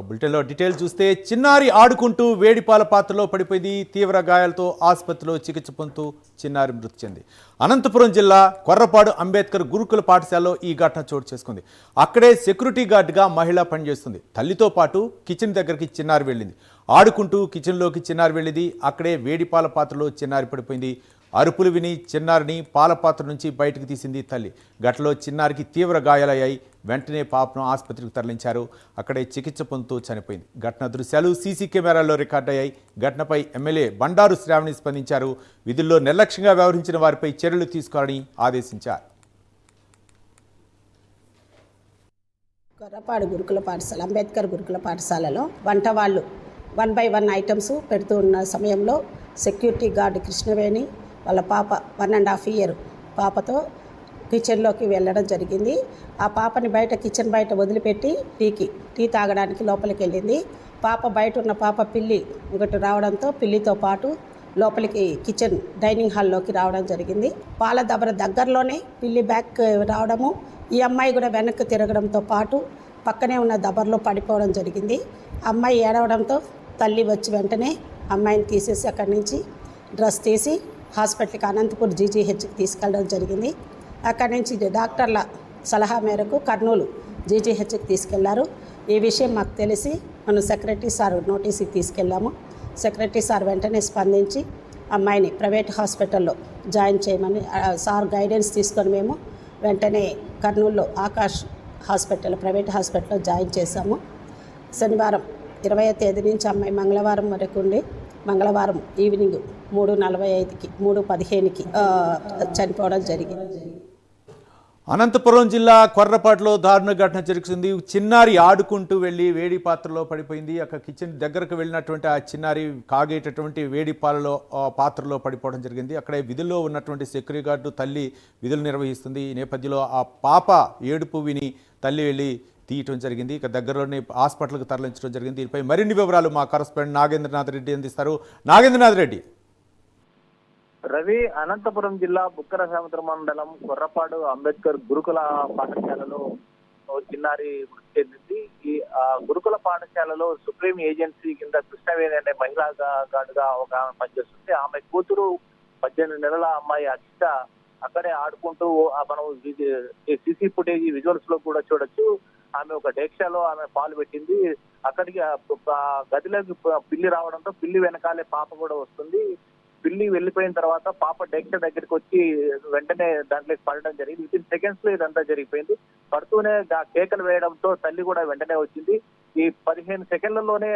బులెటిన్లో డీటెయిల్ చూస్తే చిన్నారి ఆడుకుంటూ వేడిపాల పాత్రలో పడిపోయింది. తీవ్ర గాయాలతో ఆసుపత్రిలో చికిత్స పొందుతూ చిన్నారి మృతి చెంది. అనంతపురం జిల్లా కొర్రపాడు అంబేద్కర్ గురుకుల పాఠశాలలో ఈ ఘటన చోటు చేసుకుంది. అక్కడే సెక్యూరిటీ గార్డ్గా మహిళ పనిచేస్తుంది. తల్లితో పాటు కిచెన్ దగ్గరికి చిన్నారి వెళ్ళింది. ఆడుకుంటూ కిచెన్లోకి చిన్నారి వెళ్ళింది. అక్కడే వేడిపాల పాత్రలో చిన్నారి పడిపోయింది. అరుపులు విని చిన్నారిని పాలపాత్ర నుంచి బయటకు తీసింది తల్లి. ఘటనలో చిన్నారికి తీవ్ర గాయాలయ్యాయి. వెంటనే పాపను ఆసుపత్రికి తరలించారు. అక్కడే చికిత్స పొందుతూ చనిపోయింది. ఘటన దృశ్యాలు సీసీ కెమెరాల్లో రికార్డయ్యాయి ఘటనపై ఎమ్మెల్యే బండారు శ్రావణి స్పందించారు. విధుల్లో నిర్లక్ష్యంగా వ్యవహరించిన వారిపై చర్యలు తీసుకోవాలని ఆదేశించారు. గొర్రపాడు గురుకుల పాఠశాల అంబేద్కర్ గురుకుల పాఠశాలలో వంట వాళ్ళు వన్ బై వన్ ఐటమ్స్ పెడుతూ ఉన్న సమయంలో సెక్యూరిటీ గార్డు కృష్ణవేణి వాళ్ళ పాప వన్ అండ్ హాఫ్ ఇయర్ పాపతో కిచెన్లోకి వెళ్ళడం జరిగింది. ఆ పాపని బయట కిచెన్ బయట వదిలిపెట్టి టీకి టీ తాగడానికి లోపలికి వెళ్ళింది. పాప బయట ఉన్న పాప పిల్లి ఒకటి రావడంతో పిల్లితో పాటు లోపలికి కిచెన్ డైనింగ్ హాల్లోకి రావడం జరిగింది. పాల దబర దగ్గరలోనే పిల్లి బ్యాక్ రావడము ఈ అమ్మాయి కూడా వెనక్కి తిరగడంతో పాటు పక్కనే ఉన్న దబర్లో పడిపోవడం జరిగింది. అమ్మాయి ఏడవడంతో తల్లి వచ్చి వెంటనే అమ్మాయిని తీసేసి అక్కడి నుంచి డ్రెస్ తీసి హాస్పిటల్కి అనంతపూర్ జీజీహెచ్కి తీసుకెళ్ళడం జరిగింది. అక్కడి నుంచి డాక్టర్ల సలహా మేరకు కర్నూలు జీజీహెచ్కి తీసుకెళ్ళారు. ఈ విషయం మాకు తెలిసి మనం సెక్రటరీ సార్ నోటీస్కి తీసుకెళ్ళాము. సెక్రటరీ సార్ వెంటనే స్పందించి అమ్మాయిని ప్రైవేట్ హాస్పిటల్లో జాయిన్ చేయమని సార్ గైడెన్స్ తీసుకొని మేము వెంటనే కర్నూలులో ఆకాష్ హాస్పిటల్ ప్రైవేట్ హాస్పిటల్లో జాయిన్ చేశాము. శనివారం ఇరవై తేదీ నుంచి అమ్మాయి మంగళవారం వరకు ఉండి మంగళవారం ఈవినింగ్ మూడు నలభై ఐదుకి మూడు పదిహేనుకి చనిపోవడం జరిగింది. అనంతపురం జిల్లా కొర్రపాటులో దారుణ ఘటన జరుగుతుంది చిన్నారి ఆడుకుంటూ వెళ్ళి వేడి పాత్రలో పడిపోయింది. అక్కడ కిచెన్ దగ్గరకు వెళ్ళినటువంటి ఆ చిన్నారి కాగేటటువంటి వేడి పాలలో ఆ, పాత్రలో పడిపోవడం జరిగింది. అక్కడే విధుల్లో ఉన్నటువంటి సెక్యూరిటీ గార్డు తల్లి విధులు నిర్వహిస్తుంది. ఈ నేపథ్యంలో ఆ పాప ఏడుపు విని తల్లి వెళ్ళి తీయటం జరిగింది. ఇక దగ్గరలోనే హాస్పిటల్కి తరలించడం జరిగింది. దీనిపై మరిన్ని వివరాలు మా కరస్పాండెంట్ నాగేంద్రనాథ్ రెడ్డి అందిస్తారు. నాగేంద్రనాథ్ రెడ్డి. రవి అనంతపురం జిల్లా బుక్కర సముద్ర మండలం కొర్రపాడు అంబేద్కర్ గురుకుల పాఠశాలలో చిన్నారి మృతి చెందింది. ఈ ఆ, గురుకుల పాఠశాలలో సుప్రీం ఏజెన్సీ కింద కృష్ణవేణి అనే మహిళా గార్డుగా ఒక ఆమె పనిచేస్తుంది. ఆమె కూతురు పద్దెనిమిది నెలల అమ్మాయి అక్షిత అక్కడే ఆడుకుంటూ మనం సీసీ ఫుటేజ్ విజువల్స్లో కూడా చూడొచ్చు. ఆమె ఒక డేక్షాలో ఆమె పాలు పెట్టింది. అక్కడికి గదిలోకి పిల్లి రావడంతో పిల్లి వెనకాలే పాప కూడా వస్తుంది. పిల్లి వెళ్ళిపోయిన తర్వాత పాప డెక్ష దగ్గరికి వచ్చి వెంటనే దాంట్లోకి పడడం జరిగింది. విత్ ఇన్ సెకండ్స్లో ఇదంతా జరిగిపోయింది. పడుతూనే కేకలు వేయడంతో తల్లి కూడా వెంటనే వచ్చింది. ఈ పదిహేను సెకండ్లలోనే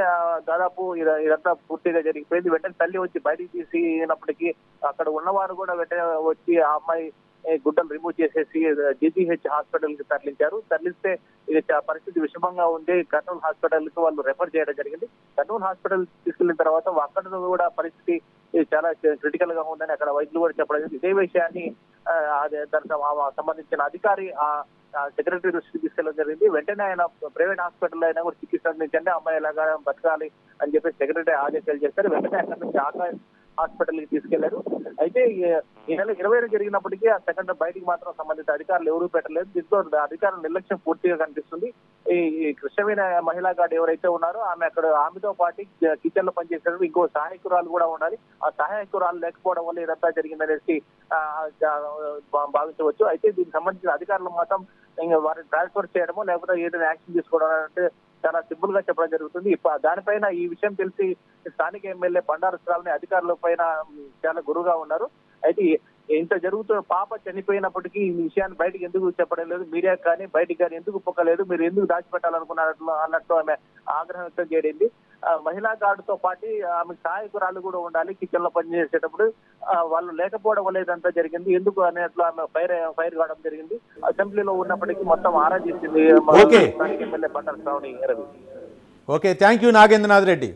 దాదాపు ఇదంతా పూర్తిగా జరిగిపోయింది. వెంటనే తల్లి వచ్చి బయటికి తీసినప్పటికీ అక్కడ ఉన్నవారు కూడా వెంటనే వచ్చి ఆ అమ్మాయి గుడ్డలు రిమూవ్ చేసేసి జీజీహెచ్ హాస్పిటల్కి తరలించారు. తరలిస్తే ఇది చా- పరిస్థితి విషమంగా ఉంది కర్నూలు హాస్పిటల్కు వాళ్ళు రెఫర్ చేయడం జరిగింది. కర్నూలు హాస్పిటల్ తీసుకెళ్ళిన తర్వాత అక్కడ కూడా పరిస్థితి చాలా క్రిటికల్గా ఉందని అక్కడ వైద్యులు కూడా చెప్పడం ఇదే విషయాన్ని దానికి సంబంధించిన అధికారి ఆ సెక్రటరీ దృష్టికి తీసుకెళ్ళడం జరిగింది. వెంటనే ఆయన ప్రైవేట్ హాస్పిటల్ అయినా కూడా చికిత్స అందించండి అమ్మాయి ఎలాగా బతకాలి అని చెప్పి సెక్రటరీ ఆదేశాలు చేస్తారు వెంటనే అక్కడ నుంచి ఆకాశ హాస్పిటల్కి తీసుకెళ్ళారు. అయితే ఈ- ఈ నెల ఇరవై జరిగినప్పటికీ ఆ సెకండ్ బయటికి మాత్రం సంబంధిత అధికారులు ఎవరూ పెట్టలేదు. దీంతో అధికారుల నిర్లక్ష్యం పూర్తిగా కనిపిస్తుంది. ఈ కృష్ణవేణ మహిళా గార్డ్ ఎవరైతే ఉన్నారో ఆమె అక్కడ ఆమెతో పాటు కిచెన్లో పనిచేసేటప్పుడు ఇంకో సహాయకురాలు కూడా ఉండాలి. ఆ సహాయకురాలు లేకపోవడం వల్ల ఇదంతా జరిగిందనేసి భావించవచ్చు. అయితే దీనికి సంబంధించిన అధికారులు మాత్రం వారిని ట్రాన్స్ఫర్ చేయడము లేకపోతే ఏదైనా యాక్షన్ తీసుకోవడం అంటే చాలా సింపుల్గా చెప్పడం జరుగుతుంది. దానిపైన ఈ విషయం తెలిసి స్థానిక ఎమ్మెల్యే బండారు శ్రావణి అధికారుల పైన చాలా గురువుగా ఉన్నారు. అయితే ఇంత జరుగుతున్న పాప చనిపోయినప్పటికీ ఈ విషయాన్ని బయటకు ఎందుకు చెప్పడం లేదు? మీడియా కానీ బయటికి కానీ ఎందుకు పొక్కలేదు? మీరు ఎందుకు దాచిపెట్టాలనుకున్నట్లు అన్నట్టు ఆమె ఆగ్రహం వ్యక్తం చేయడింది మహిళా గార్డుతో పాటు ఆమె సహాయకురాలు కూడా ఉండాలి. కిచెన్లో పనిచేసేటప్పుడు వాళ్ళు లేకపోవడం వల్ల ఇదంతా జరిగింది. ఎందుకు అనేట్లు ఆమె ఫైర్ ఫైర్ కావడం జరిగింది. అసెంబ్లీలో ఉన్నప్పటికీ మొత్తం ఆరా చేసింది MLA Bandaru Sravani Ravi okay. Thank you Nagendranath Reddy.